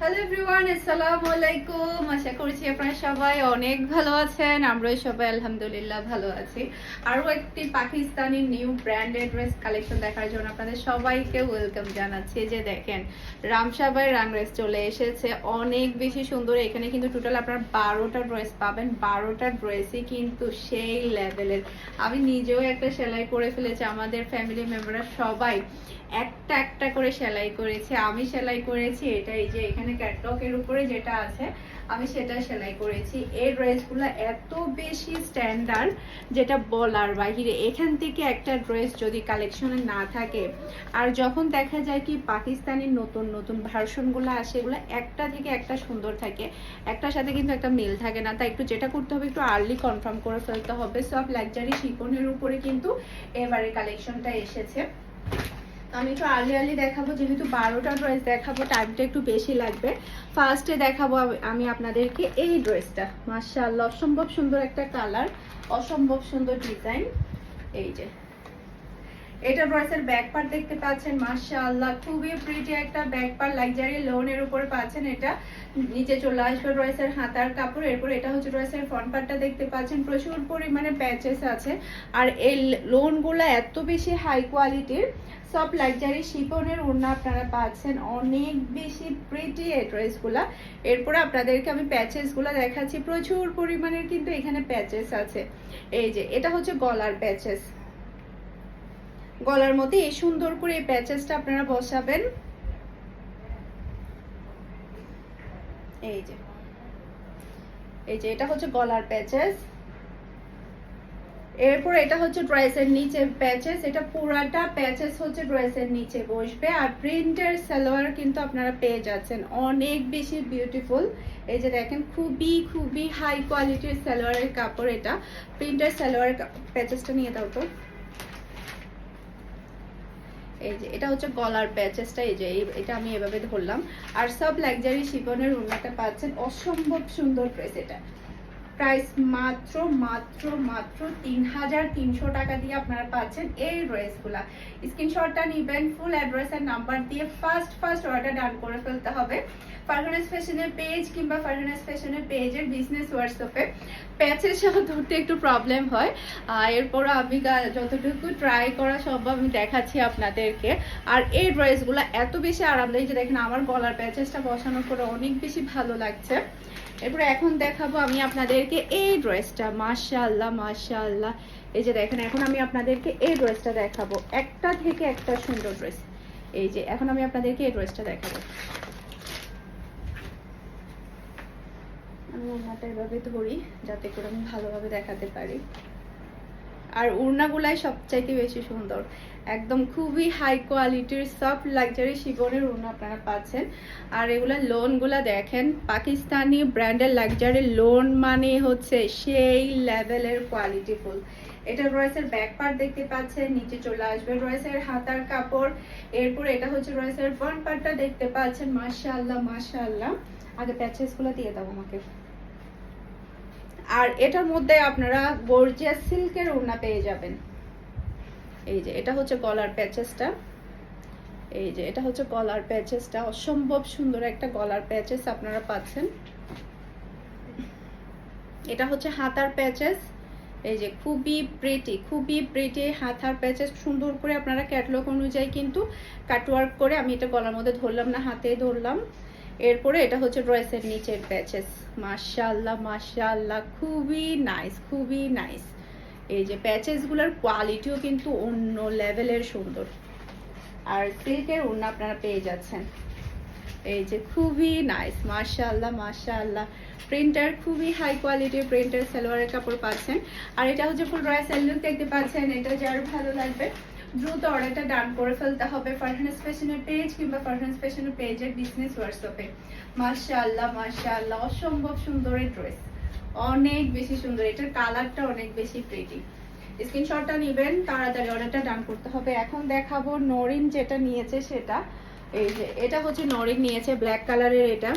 Hello everyone আসসালামু আলাইকুম আশা করছি আপনারা সবাই অনেক ভালো আছেন। আমরাও সবাই আলহামদুলিল্লাহ ভালো আছি। আরও একটি Pakistani new branded dress collection দেখার জন্য আপনাদের সবাইকে ওয়েলকাম জানাচ্ছি। যে দেখেন রামসাবাই রাংরেস চলে এসেছে। অনেক বেশি সুন্দর। এখানে কিন্তু টোটাল আপনার বারোটা ড্রেস পাবেন। বারোটা ড্রেসই কিন্তু সেই লেভেলের আমি নিজেও একটা সেলাই করে ফেলেছি। আমাদের ফ্যামিলি মেম্বাররা সবাই একটা একটা করে সেলাই করেছে। আমি সেলাই করেছি। এটাই যে এখানে ক্যাটলগের উপরে যেটা আছে, আমি সেটা সেলাই করেছি। এই ড্রেসগুলো এত বেশি স্ট্যান্ডার্ড যেটা বলার বাহিরে। এখান থেকে একটা ড্রেস যদি কালেকশনে না থাকে, আর যখন দেখা যায় কি পাকিস্তানের নতুন নতুন ভার্সনগুলো আসে, এগুলো একটা থেকে একটা সুন্দর থাকে। একটার সাথে কিন্তু একটা মিল থাকে না। তাই একটু যেটা করতে হবে, একটু আর্লি কনফার্ম করে ফেলতে হবে। সব লাক্সারি শিপনের উপরে কিন্তু এবারে কালেকশনটা এসেছে। আমি একটু আর্লি আর্লি দেখাবো, যেহেতু বারোটা ড্রেস দেখাবো টাইমটা একটু বেশি লাগবে। ফার্স্টে দেখাবো আমি- আপনাদেরকে এই ড্রেসটা মার্শাল অসম্ভব সুন্দর একটা কালার অসম্ভব সুন্দর ডিজাইন এই যে। এটা ড্রেসের ব্যাক পার্ট দেখতে পাচ্ছেন, মাশাআল্লাহ, খুবই প্রিটি একটা ব্যাক পার্ট লাক্সারি লোনের উপরে পাচ্ছেন এটা। নিচে চলে আসবে ড্রেসের হাতার কাপড়, এরপর এটা হচ্ছে ড্রেসের ফ্রন্ট পার্টটা দেখতে পাচ্ছেন, প্রচুর পরিমাণে প্যাচেস আছে। আর এই লোনগুলো এত বেশি হাই কোয়ালিটির সব লাক্সারি শিপনের ওড়না আপনারা পাচ্ছেন, অনেক বেশি প্রিটি এই ড্রেসগুলা এরপরে আপনাদেরকে আমি প্যাচেসগুলো দেখাচ্ছি, প্রচুর পরিমাণের কিন্তু এখানে প্যাচেস আছে। এই যে, এটা হচ্ছে গলার প্যাচেস গলার মধ্যে এই সুন্দর করে এই প্যাচেসটা আপনারা বসাবেন। এই যে। এই যে, এটা হচ্ছে গলার প্যাচেস। এরপর এটা হচ্ছে ড্রেসের নিচে প্যাচেস। এটা পুরাটা প্যাচেস হচ্ছে ড্রেসের নিচে বসবে। আর প্রিন্টের সালোয়ার কিন্তু আপনারা পেয়ে যাচ্ছেন। অনেক বেশি বিউটিফুল এই যে দেখেন, খুবই খুবই হাই কোয়ালিটির সালোয়ারের কাপড় এটা। প্রিন্টের সালোয়ারের প্যাচেসটা নিয়ে দাও তো। এই যে, এটা হচ্ছে গলার প্যাচেসটা এই যে এটা আমি এভাবে ধরলাম। আর সব লাক্সারি শিবনের উন্নতা পাচ্ছেন অসম্ভব সুন্দর প্রেস এটা। প্রাইস মাত্র মাত্র মাত্র তিন হাজার তিনশো টাকা দিয়ে আপনারা পাচ্ছেন এই ড্রেসগুলা। স্ক্রিনশটটা নিবেন ফুল অ্যাড্রেস আর নাম্বার দিয়ে ফার্স্ট ফার্স্ট অর্ডার ডান করে ফেলতে হবে। ফারহানাস ফ্যাশনের পেজ কিংবা ফারহানাস ফ্যাশনের পেজের বিজনেস হোয়াটসঅ্যাপে প্যাচের সহ ধরতে একটু প্রবলেম হয়। এরপর আমি যতটুকু ট্রাই করা সম্ভব, আমি দেখাচ্ছি আপনাদেরকে। আর এই ড্রেসগুলো এত বেশি আরামদায়ী যে দেখেন, আমার গলার প্যাচেসটা বসানোর পরে অনেক বেশি ভালো লাগছে। এরপরে এখন দেখাবো আমি আপনাদেরকে এই ড্রেসটা মাশাল্লাহ মাশাল্লাহ এই যে দেখেন, এখন আমি আপনাদেরকে এই ড্রেসটা দেখাবো। একটা থেকে একটা সুন্দর ড্রেস। এই যে, এখন আমি আপনাদেরকে এই ড্রেসটা দেখাবো। আমি ওনাটা এভাবে ধরি, যাতে করে আমি ভালোভাবে দেখাতে পারি। আর উড়নাগুলাই সবচাইতে বেশি সুন্দর। একদম খুবই হাই কোয়ালিটির সব লাক্সারি শিবনের উড়না আপনারা পাচ্ছেন। আর এগুলা লোনগুলা দেখেন, পাকিস্তানি ব্র্যান্ডের লাক্সারি লোন মানে হচ্ছে সেই লেভেলের কোয়ালিটিফুল এটা রয়েসের ব্যাক পার্ট দেখতে পাচ্ছেন, নিচে চলে আসবে রয়েসের হাতার কাপড়। এরপর এটা হচ্ছে রয়েসের ফ্রন্ট পার্টটা দেখতে পাচ্ছেন, মাশাআল্লাহ মাশাআল্লাহ। আগে প্যাচেসগুলো দিয়ে দাও আমাকে। আর এটার মধ্যে আপনারা গর্জিয়াস সিল্কের ওড়না পেয়ে যাবেন। এই যে, এটা হচ্ছে গলার প্যাচেসটা। এই যে, এটা হচ্ছে গলার প্যাচেসটা। অসম্ভব সুন্দর একটা গলার প্যাচেস আপনারা পাচ্ছেন। এটা হচ্ছে হাতার প্যাচেস। এই যে, খুবই প্রিটি খুবই প্রিটি হাতার প্যাচেস। সুন্দর করে আপনারা ক্যাটলগ অনুযায়ী কিন্তু কাটওয়ার্ক করে আমি এটা গলার মধ্যে ধরলাম না, হাতে ধরলাম। এরপরে এটা হচ্ছে ড্রেসের নিচের প্যাচেস মাশাআল্লাহ মাশাআল্লাহ, খুবই নাইস খুবই নাইস এই যে প্যাচেসগুলোর কোয়ালিটিও কিন্তু অন্য লেভেলের সুন্দর। আর সিল্কের ওড়না আপনারা পেয়ে যাচ্ছেন। এই যে খুবই নাইস মাশাআল্লাহ মাশাআল্লাহ। প্রিন্টার খুবই হাই কোয়ালিটির প্রিন্টার সালোয়ারের কাপড় পাচ্ছেন। আর এটা হচ্ছে ফুল ড্রেস লুক দেখতে পাচ্ছেন। এটা যার ভালো লাগবে। দ্রুত অর্ডারটা ডান করে ফেলতে হবে ফারহানাস ফ্যাশনের পেজ কিংবা ফারহানাস ফ্যাশনের পেজের বিজনেস হোয়াটসঅ্যাপে মাশাআল্লাহ মাশাআল্লাহ, অসম্ভব সুন্দর এই ড্রেস অনেক বেশি সুন্দর, এটার কালারটা অনেক বেশি প্রিটি স্ক্রিনশটটা নেবেন, তাড়াতাড়ি অর্ডারটা ডান করতে হবে। এখন দেখাবো নরিন যেটা নিয়েছে সেটা। এই যে, এটা হচ্ছে নরিন নিয়েছে ব্ল্যাক কালারের এটা।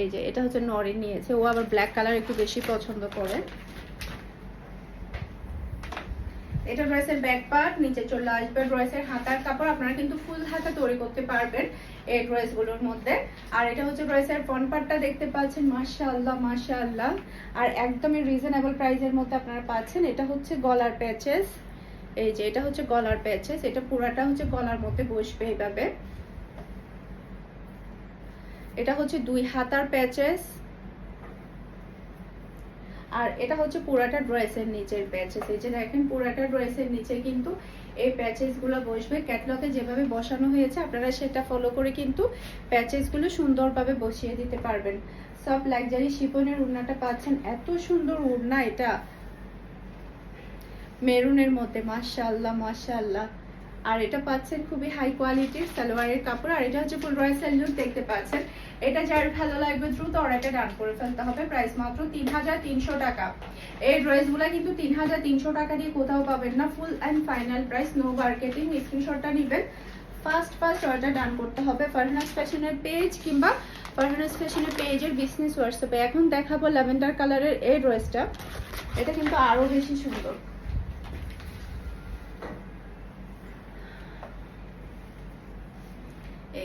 এই যে, এটা হচ্ছে নরিন নিয়েছে। ও আবার ব্ল্যাক কালার একটু বেশি পছন্দ করে। এটা ড্রেসের ব্যাক পার্ট নিচে চলে আসবে ড্রেসের হাতার কাপড়। আপনারা কিন্তু ফুল হাতা তৈরি করতে পারবেন এই ড্রেসগুলোর মধ্যে। আর এটা হচ্ছে ড্রেসের ফ্রন্ট পার্টটা দেখতে পাচ্ছেন, মাশাআল্লাহ মাশাআল্লাহ। আর একদমই রিজনেবল প্রাইসের মধ্যে আপনারা পাচ্ছেন। এটা হচ্ছে গলার প্যাচেস এই যে, এটা হচ্ছে গলার প্যাচেস এটা পুরাটা হচ্ছে গলার মধ্যে বসবে এইভাবে। এটা হচ্ছে দুই হাতার প্যাচেস আর এটা হচ্ছে পুরাটা ড্রেসের নিচের প্যাচেস এই যে দেখেন, পুরাটা ড্রেসের নিচে কিন্তু এই প্যাচেসগুলো বসবে। ক্যাটলগে যেভাবে বসানো হয়েছে, আপনারা সেটা ফলো করে কিন্তু প্যাচেসগুলো সুন্দরভাবে বসিয়ে দিতে পারবেন। সব লাক্সারি শিপনের উড়নাটা পাচ্ছেন। এত সুন্দর উড়না এটা। মেরুনের মধ্যে, মাশাআল্লাহ মাশাআল্লাহ। আর এটা পাচ্ছেন খুবই হাই কোয়ালিটির সালোয়ারের কাপড়। আর এটা হচ্ছে ফুল রয়েল লুক দেখতে পাচ্ছেন। এটা যার ভালো লাগবে দ্রুত অর্ডারটা ডান করে ফেলতে হবে। প্রাইস মাত্র তিন হাজার তিনশো টাকা। এই ড্রেসগুলো কিন্তু তিন হাজার তিনশো টাকা দিয়ে কোথাও পাবেন না। Full and final price no marketing স্ক্রিনশটটা নেবেন। ফার্স্ট ফার্স্ট অর্ডার ডান করতে হবে। ফারহানাস ফ্যাশনের পেজ কিংবা ফারহানাস ফ্যাশনের পেজের বিজনেস হোয়াটসঅ্যাপে এখন দেখাবো ল্যাভেন্ডার কালারের এই ড্রেসটা এটা কিন্তু আরও বেশি সুন্দর।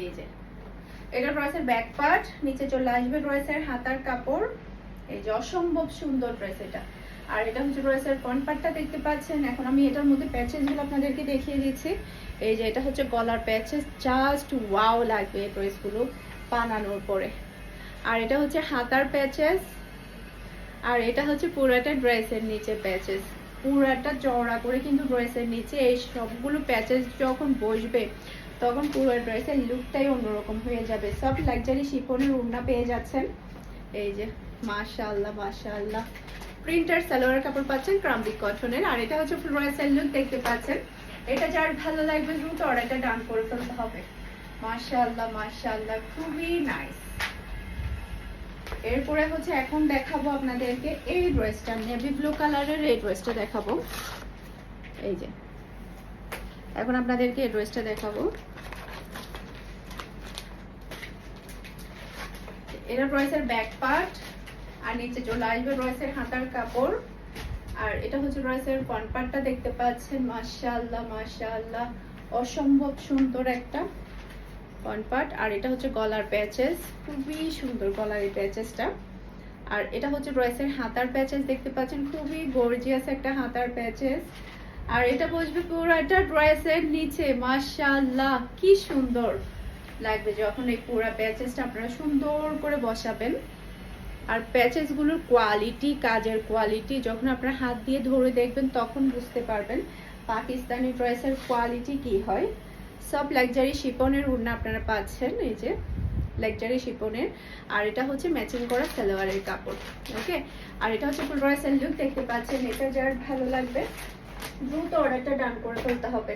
এই যে। এটা ড্রেসের ব্যাক পার্ট নিচে চলে আসবে ড্রেসের হাতার কাপড়। এই যে অসম্ভব সুন্দর ড্রেস এটা। আর এটা হচ্ছে ড্রেসের ফ্রন্ট পার্টটা দেখতে পাচ্ছেন। এখন আমি এটার মধ্যে আপনাদেরকে দেখিয়ে দিচ্ছি। এই যে এটা হচ্ছে গলার প্যাচেস জাস্ট ওয়াও লাগবে এই ড্রেসগুলো বানানোর পরে। আর এটা হচ্ছে হাতার প্যাচেস আর এটা হচ্ছে পুরাটা ড্রেসের নিচে প্যাচেস পুরাটা চওড়া করে কিন্তু ড্রেসের নিচে এই সবগুলো প্যাচেস যখন বসবে তখন পুরো ড্রেসের লুকটাই অন্যরকম হয়ে যাবে। সব লাক্সারি শিফনের উড়না পেয়ে যাচ্ছেন। এই যে, মাশাআল্লাহ মাশাআল্লাহ। প্রিন্টার সালোয়ার কাপড় পাচ্ছেন ক্রাম্বিক কটনের। আর এটা হচ্ছে ফ্লোরাসেল লুক দেখতে পাচ্ছেন। এটা যার ভালো লাগবে দ্রুত অর্ডারটা ডান করে ফেলতে হবে। মাশাআল্লাহ মাশাআল্লাহ, খুবই নাইস এরপরে হচ্ছে এখন দেখাবো আপনাদেরকে এই ড্রেসটা নেভি ব্লু কালারের এই ড্রেসটা দেখাবো। এই যে, এখন আপনাদেরকে এই ড্রেসটা দেখাবো। এটা ড্রেসের ব্যাক পার্ট আর নিচে চলে আসবে ড্রেসের হাতার কাপড়, আর এটা হচ্ছে ড্রেসের ফ্রন্ট পার্টটা দেখতে পাচ্ছেন। মাশাআল্লাহ মাশাআল্লাহ, অসম্ভব সুন্দর একটা ফ্রন্ট পার্ট আর এটা হচ্ছে গলার প্যাচেস খুবই সুন্দর গলার এই প্যাচেসটা আর এটা হচ্ছে ড্রেসের হাতার প্যাচেস দেখতে পাচ্ছেন, খুবই গর্জিয়াস একটা হাতার প্যাচেস আর এটা বসবে পুরাটা ড্রেসের নিচে, মাশাআল্লাহ, কি সুন্দর। লাগবে যখন এই পুরা প্যাচেসটা আপনারা সুন্দর করে বসাবেন, আর প্যাচেসগুলোর কোয়ালিটি কাজের কোয়ালিটি যখন আপনারা হাত দিয়ে ধরে দেখবেন তখন বুঝতে পারবেন পাকিস্তানি ড্রেসের কোয়ালিটি কি হয়। সব লাক্সারি শিপনের উড়না আপনারা পাচ্ছেন, এই যে লাক্সারি শিপনের। আর এটা হচ্ছে ম্যাচিং করা সালোয়ারের কাপড় ওকে আর এটা হচ্ছে ফুল ড্রেসের লুক দেখতে পাচ্ছেন, এটা যার ভালো লাগবে। দ্রুত অর্ডারটা ডান করে ফেলতে হবে।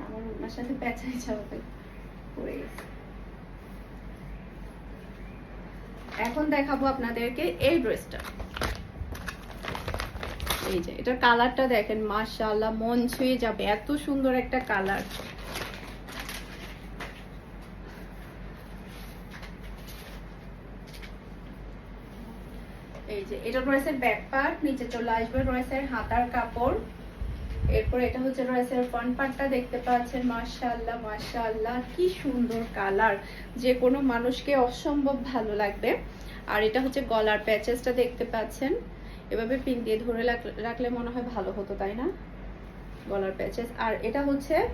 আমার ওড়নার সাথে পেঁচাই যাবে। পড়ে এখন দেখাবো আপনাদেরকে এই ড্রেসটা। এই যে, এটার কালারটা দেখেন, মাশাআল্লাহ, মন ছুঁয়ে যাবে। এত সুন্দর একটা কালার। এই যে, এটা ড্রেসের ব্যাক পার্ট নিচে চলে আসবে ড্রেসের হাতার কাপড়। এরপর এটা হচ্ছে ড্রেসের ফ্রন্ট পার্টটা দেখতে পাচ্ছেন, মাশাআল্লাহ মাশাআল্লাহ, কি সুন্দর কালার যে কোনো মানুষকে অসম্ভব ভালো লাগবে। আর এটা হচ্ছে গলার প্যাচেসটা দেখতে পাচ্ছেন। এভাবে পিন দিয়ে ধরে রাখ- রাখলে মনে হয় ভালো হতো, তাই না? গলার প্যাচেস আর এটা হচ্ছে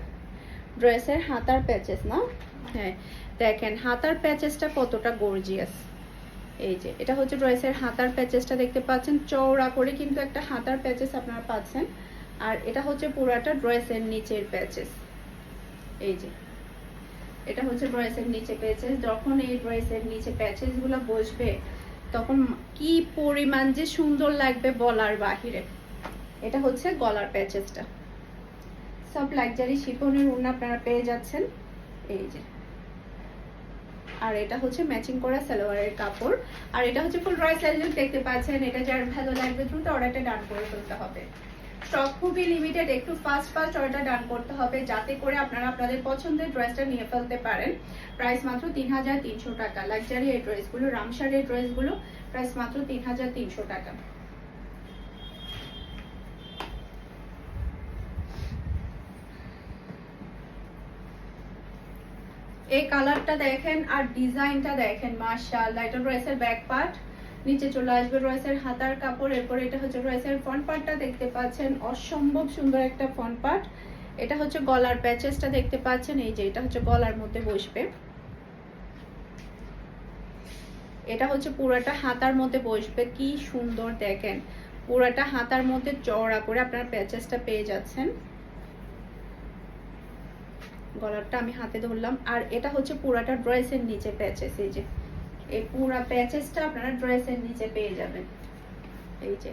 ড্রেসের হাতার প্যাচেস না? হ্যাঁ দেখেন, হাতার প্যাচেসটা কতটা গর্জিয়াস এই যে, এটা হচ্ছে ড্রেসের হাতার প্যাচেসটা দেখতে পাচ্ছেন। চওড়া করে কিন্তু একটা হাতার প্যাচেস আপনারা পাচ্ছেন। আর এটা হচ্ছে পুরাটা ড্রেসের নিচের প্যাচেস এই যে, এটা হচ্ছে ড্রেসের নিচে প্যাচেস যখন এই ড্রেসের নিচে প্যাচেসগুলো বসবে, তখন কি পরিমাণ যে সুন্দর লাগবে বলার বাহিরে। এটা হচ্ছে গলার প্যাচেসটা সব লাক্সারি শিফনের ওড়না আপনারা পেয়ে যাচ্ছেন। এই যে, আর এটা হচ্ছে ম্যাচিং করা সালোয়ারের কাপড়। আর এটা হচ্ছে ফুল রয় দেখতে পাচ্ছেন। এটা যার ভালো লাগবে দ্রুত অর্ডারটা ডান করে ফেলতে হবে। স্টক খুবই লিমিটেড একটু ফাস্ট ফাস্ট অর্ডার ডান করতে হবে, যাতে করে আপনারা আপনাদের পছন্দের ড্রেসটা নিয়ে ফেলতে পারেন। প্রাইস মাত্র তিন হাজার তিনশো টাকা। লাক্সারি এই ড্রেসগুলো রামসারের ড্রেসগুলো প্রাইস মাত্র তিন হাজার তিনশো টাকা। এই কালারটা দেখেন আর ডিজাইনটা দেখেন, মাশাআল্লাহ, এটা ড্রেসের ব্যাক পার্ট নিচে চলে আসবে ড্রেসের হাতার কাপড়। এরপর এটা হচ্ছে ড্রেসের ফ্রন্ট পার্টটা দেখতে পাচ্ছেন। অসম্ভব সুন্দর একটা ফ্রন্ট পার্ট এটা হচ্ছে গলার প্যাচেসটা দেখতে পাচ্ছেন। এই যে এটা হচ্ছে গলার মধ্যে বসবে। এটা হচ্ছে পুরাটা হাতার মধ্যে বসবে। কি সুন্দর দেখেন। পুরাটা হাতার মধ্যে চওড়া করে আপনারা প্যাচেসটা পেয়ে যাচ্ছেন। গলারটা আমি হাতে ধরলাম। আর এটা হচ্ছে পুরাটা ড্রেসের নিচে প্যাচেস এই যে এই পুরা প্যাচেসটা আপনারা ড্রেসের নিচে পেয়ে যাবেন। এই যে,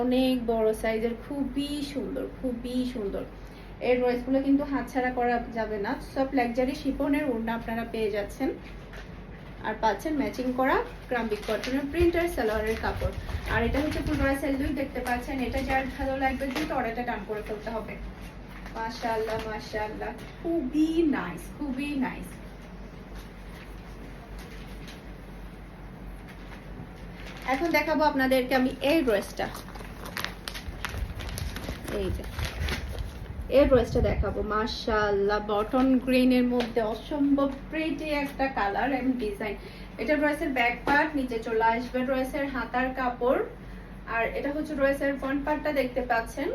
অনেক বড় সাইজের, খুবই সুন্দর খুবই সুন্দর। এই ড্রেসগুলো কিন্তু হাতছাড়া করা যাবে না, সব লাক্সারি শিপনের ওড়না আপনারা পেয়ে যাচ্ছেন। আর পাচ্ছেন ম্যাচিং করা ক্রাম্বিক কটনের প্রিন্টার সালোয়ারের কাপড়। আর এটা হচ্ছে ফুল ড্রেস এলডুই দেখতে পাচ্ছেন, এটা যার ভালো লাগবে দ্রুত অর্ডারটা ডান করে ফেলতে হবে। মাশাআল্লাহ মাশাআল্লাহ, খুবই নাইস খুবই নাইস এখন দেখাবো আপনাদেরকে আমি এই ড্রেসটা এই যে। ড্রেসটা দেখাবো। মাশাআল্লাহ বটন গ্রিন এর মধ্যে অসম্ভব প্রিটি একটা কালার এবং ডিজাইন এটা ড্রেসের ব্যাক পার্ট নিচে চলে আসবে ড্রেসের হাতার কাপড়। আর এটা হচ্ছে ড্রেসের ফ্রন্ট পার্টটা দেখতে পাচ্ছেন।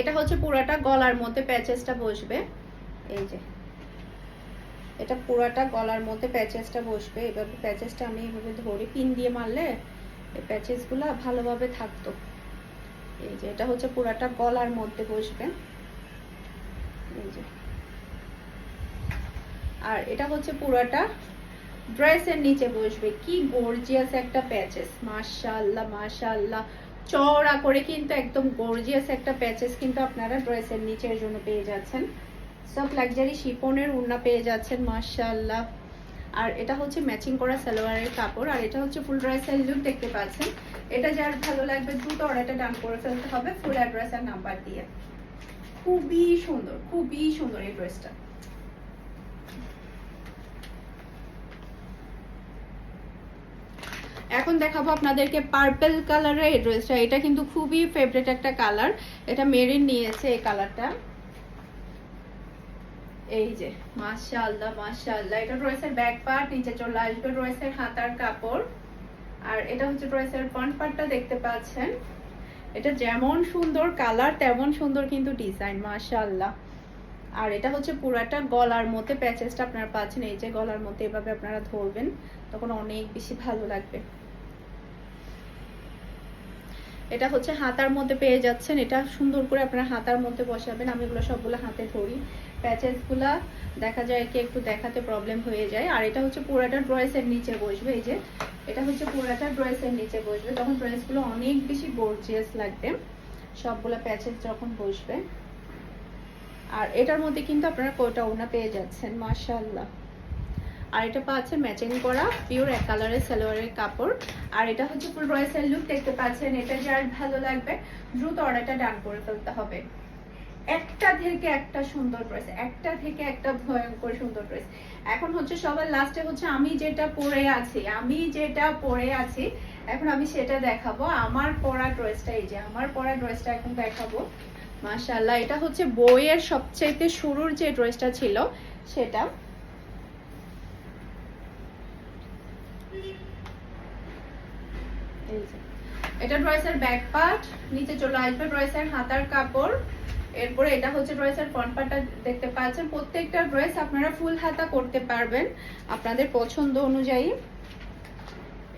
এটা হচ্ছে পুরাটা গলার মধ্যে প্যাচেসটা বসবে। এই যে। এটা পুরাটা গলার মধ্যে প্যাচেসটা বসবে। এভাবে প্যাচেসটা আমি এভাবে ধরে পিন দিয়ে মারলে এই প্যাচেসগুলো ভালোভাবে থাকতো। এই যে, এটা হচ্ছে পুরাটা গলার মধ্যে বসবে। এই যে। আর এটা হচ্ছে পুরাটা ড্রেসের নিচে বসবে। কি গর্জিয়াস একটা প্যাচেস মাশাআল্লাহ মাশাআল্লাহ। চওড়া করে কিন্তু একদম গর্জিয়াস একটা প্যাচেস কিন্তু আপনারা ড্রেসের নিচের জন্য পেয়ে যাচ্ছেন। সব লাক্সারি শিপনের উন্না পেয়ে যাচ্ছেন, মাশাআল্লাহ। আর এটা হচ্ছে ম্যাচিং করা সালোয়ারের কাপড়, আর এটা হচ্ছে ফুল ড্রেসের লুক দেখতে পাচ্ছেন। এটা যার ভালো লাগবে দ্রুত অর্ডারটা ডান করে ফেলতে হবে ফুল অ্যাড্রেস আর নাম্বার দিয়ে। খুবই সুন্দর খুবই সুন্দর এই ড্রেসটা এখন দেখাবো আপনাদেরকে পার্পেল কালারের এই ড্রেসটা এটা কিন্তু খুবই ফেভারিট একটা কালার এটা মেরিন নিয়েছে এই কালারটা এই যে, মাশাআল্লাহ মাশাআল্লাহ। এটা ড্রেসের ব্যাক পার্ট, নিচে চলে আসবে ড্রেসের হাতার কাপড়। আর এটা হচ্ছে ড্রেসের ফ্রন্ট পার্টটা দেখতে পাচ্ছেন। এটা যেমন সুন্দর কালার তেমন সুন্দর কিন্তু ডিজাইন মাশাআল্লাহ। আর এটা হচ্ছে পুরাটা গলার মধ্যে প্যাচেসটা আপনারা পাচ্ছেন। এই যে গলার মধ্যে এভাবে আপনারা ধরবেন, তখন অনেক বেশি ভালো লাগবে। এটা হচ্ছে হাতার মধ্যে পেয়ে যাচ্ছেন। এটা সুন্দর করে আপনারা হাতার মধ্যে বসাবেন। আমি এগুলো সবগুলো হাতে ধরি। প্যাচেসগুলা দেখা যায় কি একটু দেখাতে প্রবলেম হয়ে যায়। আর এটা হচ্ছে পুরাটা ড্রেসের নিচে বসবে, এই যে। এটা হচ্ছে পুরাটা ড্রেসের নিচে বসবে। তখন ড্রেসগুলো অনেক বেশি গর্জিয়াস লাগবে। সবগুলো প্যাচেস যখন বসবে। আর এটার মধ্যে কিন্তু আপনারা কোটা ওনা পেয়ে যাচ্ছেন, মাশাআল্লাহ। আর এটা পাচ্ছেন ম্যাচিং করা পিওর এক কালারের সালোয়ারের কাপড়। আর এটা হচ্ছে ফুল রয়েসের লুক দেখতে পাচ্ছেন। এটা যার ভালো লাগবে, দ্রুত অর্ডারটা ডান করে ফেলতে হবে। একটা থেকে একটা সুন্দর ড্রেস একটা থেকে একটা ভয়ঙ্কর সুন্দর ড্রেস এখন হচ্ছে সবার লাস্টে হচ্ছে আমি যেটা পরে আছি, আমি যেটা পরে আছি, এখন আমি সেটা দেখাবো। আমার পরা ড্রেসটা এই যে, আমার পরা ড্রেসটা এখন দেখাবো। মাশাআল্লাহ, এটা হচ্ছে বইয়ের সবচেয়ে শুরুর যে ড্রেসটা ছিল, সেটা। এটা ড্রেসের ব্যাক পার্ট নিচে চলে আসবে ড্রেসের হাতার কাপড়। এরপরে এটা হচ্ছে ড্রেসের ফ্রন্ট পার্টটা দেখতে পাচ্ছেন। প্রত্যেকটা ড্রেস আপনারা ফুল হাতা করতে পারবেন। আপনাদের পছন্দ অনুযায়ী।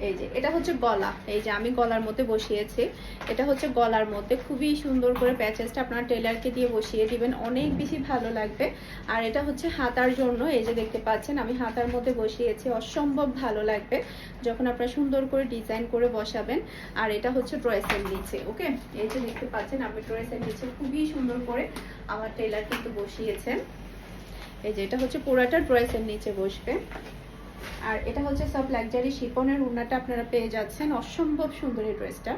এই যে, এটা হচ্ছে গলা। এই যে, আমি গলার মধ্যে বসিয়েছি। এটা হচ্ছে গলার মধ্যে। খুবই সুন্দর করে প্যাচেসটা আপনার টেলারকে দিয়ে বসিয়ে দিবেন। অনেক বেশি ভালো লাগবে। আর এটা হচ্ছে হাতার জন্য। এই যে, দেখতে পাচ্ছেন, আমি হাতার মধ্যে বসিয়েছি। অসম্ভব ভালো লাগবে যখন আপনারা সুন্দর করে ডিজাইন করে বসাবেন। আর এটা হচ্ছে ড্রেসের নিচে, ওকে? এই যে, দেখতে পাচ্ছেন, আমি ড্রেসের নিচে খুবই সুন্দর করে আমার টেলার কিন্তু বসিয়েছেন। এই যে, এটা হচ্ছে পুরাটা ড্রেসের নিচে বসবে। আর এটা হচ্ছে সব লাক্সারি শিপনের উন্নাটা আপনারা পেয়ে যাচ্ছেন। অসম্ভব সুন্দর এই ড্রেসটা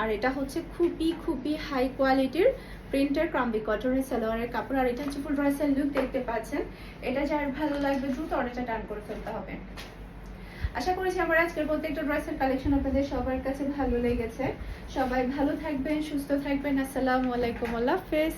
আর এটা হচ্ছে খুবই খুবই হাই কোয়ালিটির প্রিন্টার ক্রাম্বি কটনের সালোয়ারের কাপড়। আর এটা হচ্ছে ফুল ড্রেসের লুক দেখতে পাচ্ছেন। এটা যার ভালো লাগবে দ্রুত অনেকটা টান করে ফেলতে হবে। আশা করছি আমার আজকের প্রত্যেকটা ড্রেসের কালেকশন আপনাদের সবার কাছে ভালো লেগেছে। সবাই ভালো থাকবেন, সুস্থ থাকবেন। আসসালামু আলাইকুম, আল্লাহ হাফেজ।